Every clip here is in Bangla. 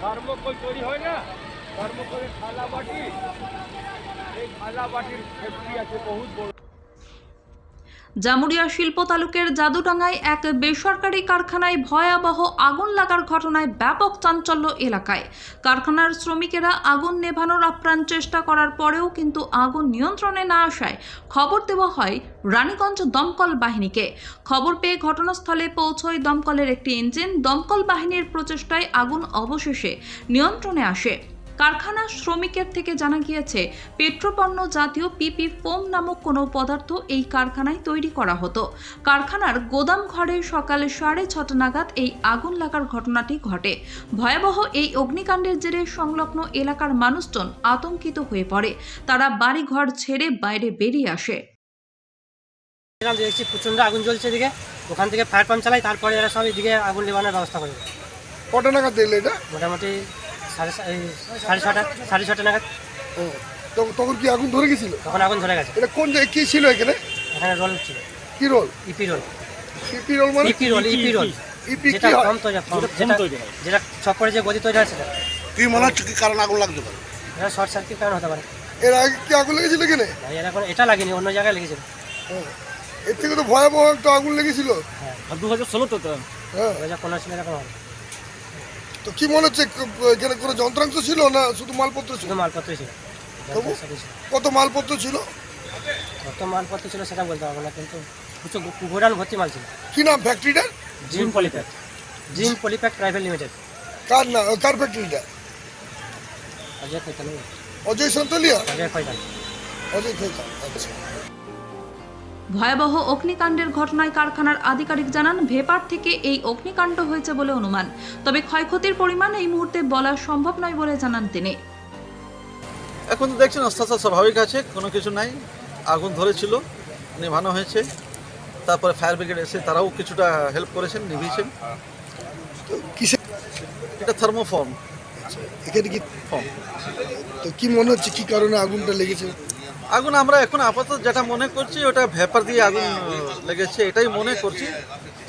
থার্মোকল তৈরি হয় না থার্মোকলের থালা বাটি এই থালা বাটির ফ্যাক্টরি আছে বহুত বড় জামুরিয়া শিল্প তালুকের জাদুডাঙ্গায় এক বেসরকারি কারখানায় ভয়াবহ আগুন লাগার ঘটনায় ব্যাপক চাঞ্চল্য এলাকায়। কারখানার শ্রমিকেরা আগুন নেভানোর আপ্রাণ চেষ্টা করার পরেও কিন্তু আগুন নিয়ন্ত্রণে না আসায় খবর দেওয়া হয় রানীগঞ্জ দমকল বাহিনীকে। খবর পেয়ে ঘটনাস্থলে পৌঁছয় দমকলের একটি ইঞ্জিন। দমকল বাহিনীর প্রচেষ্টায় আগুন অবশেষে নিয়ন্ত্রণে আসে। কারখানা শ্রমিকের থেকে জানা গিয়েছে পেট্রোপণ্য জাতীয় পিপি ফোম নামক কোনো পদার্থ এই কারখানায় তৈরি করা হতো। কারখানার গোদাম ঘরে সকালে সাড়ে ছটা নাগাদ এই আগুন লাগার ঘটনাটি ঘটে। ভয়াবহ এই অগ্নিকাণ্ডের জেরে সংলগ্ন এলাকার মানুষজন আতঙ্কিত হয়ে পড়ে। তারা বাড়িঘর ছেড়ে বাইরে বেরিয়ে আসে। দেখছি প্রচণ্ড আগুন জ্বলছে এদিকে। ওখান থেকে ফায়ার পাম্প চালাই তারপরে এরা সব এদিকে আগুন নেবানোর ব্যবস্থা করে কটা নাগাদ দেখলে এটা? মোটামুটি সাড়ে সাড়ে ছটা সাড়ে ছটা নাগাদ। ও তখন তখন কি আগুন ধরে গেছিল? তখন আগুন ধরে গেছে। এটা কোন জায়গায় কি ছিল এখানে? এখানে রোল ছিল। কি roll? E P roll. E P roll মানে? E P roll E P roll. E P. যেটা কি হয়? কম তৈরি হয়, যেটা যেটা চক্করে যে গদি তৈরি হয় সেটা। কি মনে হচ্ছে কি কারণ আগুন লাগতে পারে? এটা শর্ট সার্কিট কারণ হতে পারে। এর আগে কি আগুন লেগেছিল এখানে? ভাই এরা কোনো এটা লাগেনি অন্য জায়গায় লেগেছিল। এর থেকে তো ভয়াবহ একটা আগুন লেগেছিল। হ্যাঁ। দু হাজার ষোলো তো হ্যাঁ। ওই যে কোনো ছিল এরকম হবে। তো কি মনে হচ্ছে এখানে কোনো যন্ত্রাংশ ছিল না শুধু মালপত্র ছিল? শুধু মালপত্রই ছিল তবু? কত মালপত্র ছিল? কত মালপত্র ছিল সেটা বলতে পারব না কিন্তু কিছু গোডাউন ভর্তি মাল ছিল। কি নাম ফ্যাক্টরিটার Jim Polypack. Jim Polypack private limited. কার না কার ফ্যাক্টরিটা অজয় খৈতান অজয় সন্তলিয়া? অজয় খৈতান অজয় খৈতান আচ্ছা। ভয়াবহ অগ্নিকাণ্ডের ঘটনায় কারখানার আধিকারিক জানান ভেপার থেকে এই অগ্নিকাণ্ড হয়েছে বলে অনুমান। তবে ক্ষয়ক্ষতির পরিমাণ এই মুহূর্তে বলা সম্ভব নয় বলে জানান তিনি। এখন তো দেখছেন আস্তে আস্তে স্বাভাবিক আছে কোনো কিছু নাই। আগুন ধরেছিল নেভানো হয়েছে। তারপরে ফায়ার ব্রিগেড এসে তারাও কিছুটা হেল্প করেছেন নিভিয়েছেন। এটা থার্মোফর্ম। এখানে কি ফর্ম। তো কি মনে হচ্ছে কি কারণে আগুনটা লেগেছে? আগুন আমরা এখন আপাতত যেটা মনে করছি ওটা ভেপার দিয়ে আগুন লেগেছে এটাই মনে করছি।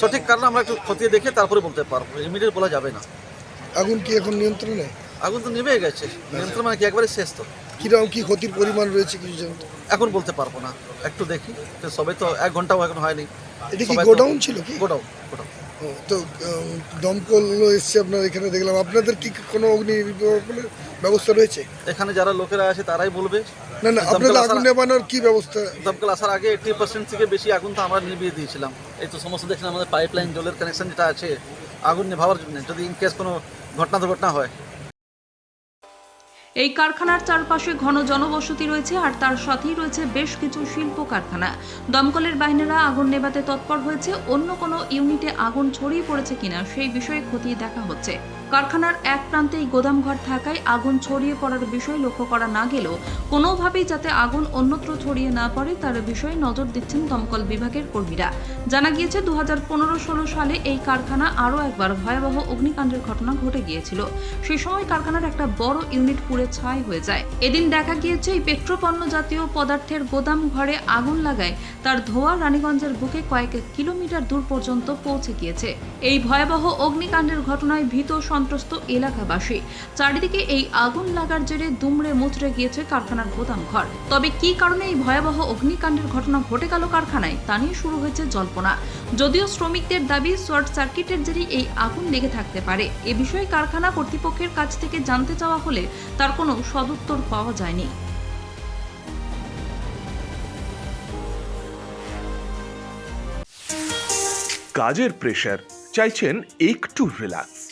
সঠিক কারণ আমরা একটু খতিয়ে দেখে তারপরে বলতে পারব ইমিডিয়েট বলা যাবে না। আগুন কি এখন নিয়ন্ত্রণে? আগুন তো নেমে গেছে নিয়ন্ত্রণ মানে কি একবারে শেষ তো। কীরকম কি ক্ষতির পরিমাণ রয়েছে কিছু জানতে এখন বলতে পারব না একটু দেখি তো সবে তো এক ঘন্টাও এখন হয়নি। এটা কি গোডাউন ছিল কি? Godown godown. তো দমকল এসছে আপনার এখানে দেখলাম। আপনাদের কি কোনো অগ্নি ব্যবস্থা রয়েছে? এখানে যারা লোকেরা আছে তারাই বলবে। না না আপনাদের আগুন নেবানোর কি ব্যবস্থা? দমকল আসার আগে এইটি পার্সেন্ট থেকে বেশি আগুন তো আমরা নিভিয়ে দিয়েছিলাম। এই তো সমস্ত দেখছেন আমাদের পাইপ জলের কানেকশন যেটা আছে আগুন নেভাবার জন্য যদি ইন কেস কোনো ঘটনা দুর্ঘটনা হয়। এই কারখানার চারপাশে ঘন জনবসতি রয়েছে আর তার সাথেই রয়েছে বেশ কিছু শিল্প কারখানা। দমকলের বাহিনীরা আগুন নেভাতে তৎপর হয়েছে অন্য কোনো ইউনিটে আগুন ছড়িয়ে পড়েছে কিনা সেই বিষয়ে খতিয়ে দেখা হচ্ছে। কারখানার এক প্রান্তে এই গোদামঘর থাকায় আগুন ছড়িয়ে পড়ার বিষয় লক্ষ্য করা না গেলেও কোনোভাবেই যাতে আগুন অন্যত্র ছড়িয়ে না পড়ে তার বিষয়ে নজর দিচ্ছেন দমকল বিভাগের কর্মীরা। জানা গিয়েছে দু হাজার পনেরো ষোলো সালে এই কারখানা আরও একবার ভয়াবহ অগ্নিকাণ্ডের ঘটনা ঘটে গিয়েছিল। সেই সময় কারখানার একটা বড় ইউনিট পুড়ে ছাই হয়ে যায়। এদিন দেখা গিয়েছে, এই পেট্রোপণ্য জাতীয় পদার্থের গোদাম ঘরে আগুন লাগায় তার ধোয়া রানীগঞ্জের বুকে কয়েক কিলোমিটার দূর পর্যন্ত পৌঁছে গিয়েছে। এই ভয়াবহ অগ্নিকাণ্ডের ঘটনায় ভীত সন্ত্রস্ত এলাকাবাসী। চারিদিকে এই আগুন লাগার জেরে দুমড়ে মুচড়ে গিয়েছে কারখানার গোদাম ঘর। তবে কি কারণে এই ভয়াবহ অগ্নিকাণ্ডের ঘটনা ঘটে গেল কারখানায়, তা নিয়ে শুরু হয়েছে জল্পনা। যদিও শ্রমিকদের দাবি শর্ট সার্কিটের জেরে এই আগুন লেগে থাকতে পারে। এ বিষয়ে কারখানা কর্তৃপক্ষের কাছ থেকে জানতে চাওয়া হলে তার কোনো সদুত্তর পাওয়া যায়নি। কাজের প্রেশার চাইছেন একটু রিল্যাক্স